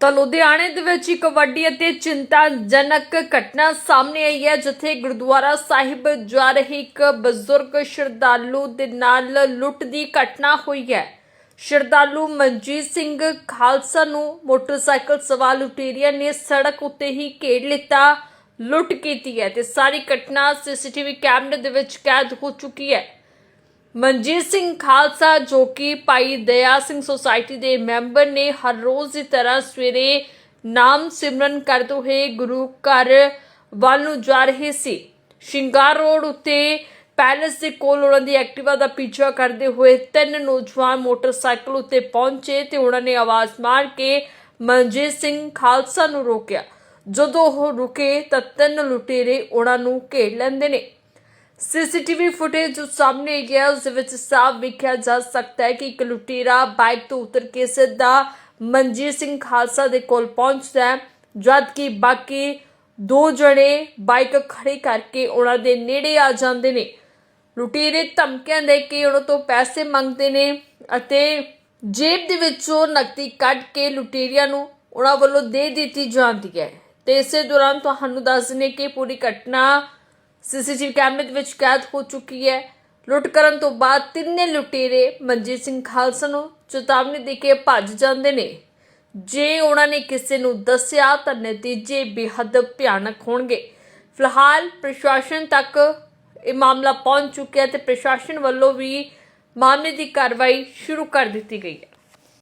ਤਾਂ ਲੁਧਿਆਣੇ ਦੇ ਵਿੱਚ ਇੱਕ ਵੱਡੀ ਅਤੇ ਚਿੰਤਾਜਨਕ ਘਟਨਾ ਸਾਹਮਣੇ ਆਈ ਹੈ, ਜਿੱਥੇ ਗੁਰਦੁਆਰਾ ਸਾਹਿਬ ਜਾ ਰਹੇ ਇੱਕ ਬਜ਼ੁਰਗ ਸ਼ਰਧਾਲੂ ਦੇ ਨਾਲ ਲੁੱਟ ਦੀ ਘਟਨਾ ਹੋਈ ਹੈ। ਸ਼ਰਧਾਲੂ ਮਨਜੀਤ ਸਿੰਘ ਖਾਲਸਾ ਨੂੰ ਮੋਟਰਸਾਈਕਲ ਸਵਾਰ ਲੁਟੇਰੀਆਂ ਨੇ ਸੜਕ ਉੱਤੇ ਹੀ ਘੇਰ ਲਿੱਤਾ, ਲੁੱਟ ਕੀਤੀ ਹੈ ਤੇ ਸਾਰੀ ਘਟਨਾ ਸੀਸੀਟੀਵੀ ਕੈਮਰੇ ਦੇ ਵਿੱਚ ਕੈਦ ਹੋ ਚੁੱਕੀ ਹੈ। ਮਨਜੀਤ ਸਿੰਘ ਖਾਲਸਾ, ਜੋ ਕਿ ਭਾਈ ਦਇਆ ਸਿੰਘ ਸੁਸਾਇਟੀ ਦੇ ਮੈਂਬਰ ਨੇ ਹਰ ਰੋਜ਼ ਦੀ ਤਰ੍ਹਾਂ ਸਵੇਰੇ ਨਾਮ ਸਿਮਰਨ ਕਰਦੇ ਹੋਏ ਗੁਰੂ ਘਰ ਵੱਲ ਨੂੰ ਜਾ ਰਹੇ ਸੀ। ਸ਼ਿੰਗਾਰ ਰੋਡ ਉੱਤੇ ਪੈਲਸ ਦੇ ਕੋਲ ਉਹਨਾਂ ਦੀ ਐਕਟਿਵਾ ਦਾ ਪਿੱਛਾ ਕਰਦੇ ਹੋਏ ਤਿੰਨ ਨੌਜਵਾਨ ਮੋਟਰਸਾਈਕਲ ਉੱਤੇ ਪਹੁੰਚੇ ਤੇ ਉਹਨਾਂ ਨੇ ਆਵਾਜ਼ ਮਾਰ ਕੇ ਮਨਜੀਤ ਸਿੰਘ ਖਾਲਸਾ ਨੂੰ ਰੋਕਿਆ। ਜਦੋਂ ਉਹ ਰੁਕੇ ਤਾਂ ਤਿੰਨ ਲੁਟੇਰੇ ਉਹਨਾਂ ਨੂੰ ਘੇਰ ਲੈਂਦੇ ਨੇ। ਸੀਸੀਟੀਵੀ ਫੁਟੇਜ ਜੋ ਸਾਹਮਣੇ ਆਈ ਹੈ, ਉਸ ਦੇ ਵਿੱਚ ਸਾਫ਼ ਵੇਖਿਆ ਜਾ ਸਕਦਾ ਹੈ ਕਿ ਇੱਕ ਲੁਟੇਰਾ ਬਾਈਕ ਤੋਂ ਉਤਰ ਕੇ ਸਿੱਧਾ ਮਨਜੀਤ ਸਿੰਘ ਖਾਲਸਾ ਦੇ ਕੋਲ ਪਹੁੰਚਦਾ ਹੈ, ਜਦ ਕਿ ਬਾਕੀ ਦੋ ਜਣੇ ਬਾਈਕ ਖੜੀ ਕਰਕੇ ਉਹਨਾਂ ਦੇ ਨੇੜੇ ਆ ਜਾਂਦੇ ਨੇ। ਲੁਟੇਰੇ ਧਮਕੀਆਂ ਦੇ ਕੇ ਉਹਨਾਂ ਤੋਂ ਪੈਸੇ ਮੰਗਦੇ ਨੇ ਅਤੇ ਜੇਬ ਦੇ ਵਿੱਚੋਂ ਨਕਦੀ ਕੱਢ ਕੇ ਲੁਟੇਰੀਆਂ ਨੂੰ ਉਹਨਾਂ ਵੱਲੋਂ ਦੇ ਦਿੱਤੀ ਜਾਂਦੀ ਹੈ। ਤੇ ਇਸੇ ਦੌਰਾਨ ਤੁਹਾਨੂੰ ਦੱਸ ਦਿੰਦੇ ਕਿ ਪੂਰੀ ਘਟਨਾ ਸੀਸੀਟੀਵੀ ਕੈਮਰੇ ਦੇ ਵਿੱਚ ਕੈਦ ਹੋ ਚੁੱਕੀ ਹੈ। ਲੁੱਟ ਕਰਨ ਤੋਂ ਬਾਅਦ ਤਿੰਨੇ ਲੁਟੇਰੇ ਮਨਜੀਤ ਸਿੰਘ ਖਾਲਸਾ ਨੂੰ ਚੇਤਾਵਨੀ ਦੇ ਕੇ ਭੱਜ ਜਾਂਦੇ ਨੇ। ਜੇ ਉਹਨਾਂ ਨੇ ਕਿਸੇ ਨੂੰ ਦੱਸਿਆ ਤਾਂ ਨਤੀਜੇ ਬੇਹੱਦ ਭਿਆਨਕ ਹੋਣਗੇ। ਫਿਲਹਾਲ ਪ੍ਰਸ਼ਾਸਨ ਤੱਕ ਇਹ ਮਾਮਲਾ ਪਹੁੰਚ ਚੁੱਕਿਆ ਤੇ ਪ੍ਰਸ਼ਾਸਨ ਵੱਲੋਂ ਵੀ ਮਾਮਲੇ ਦੀ ਕਾਰਵਾਈ ਸ਼ੁਰੂ ਕਰ ਦਿੱਤੀ ਗਈ ਹੈ।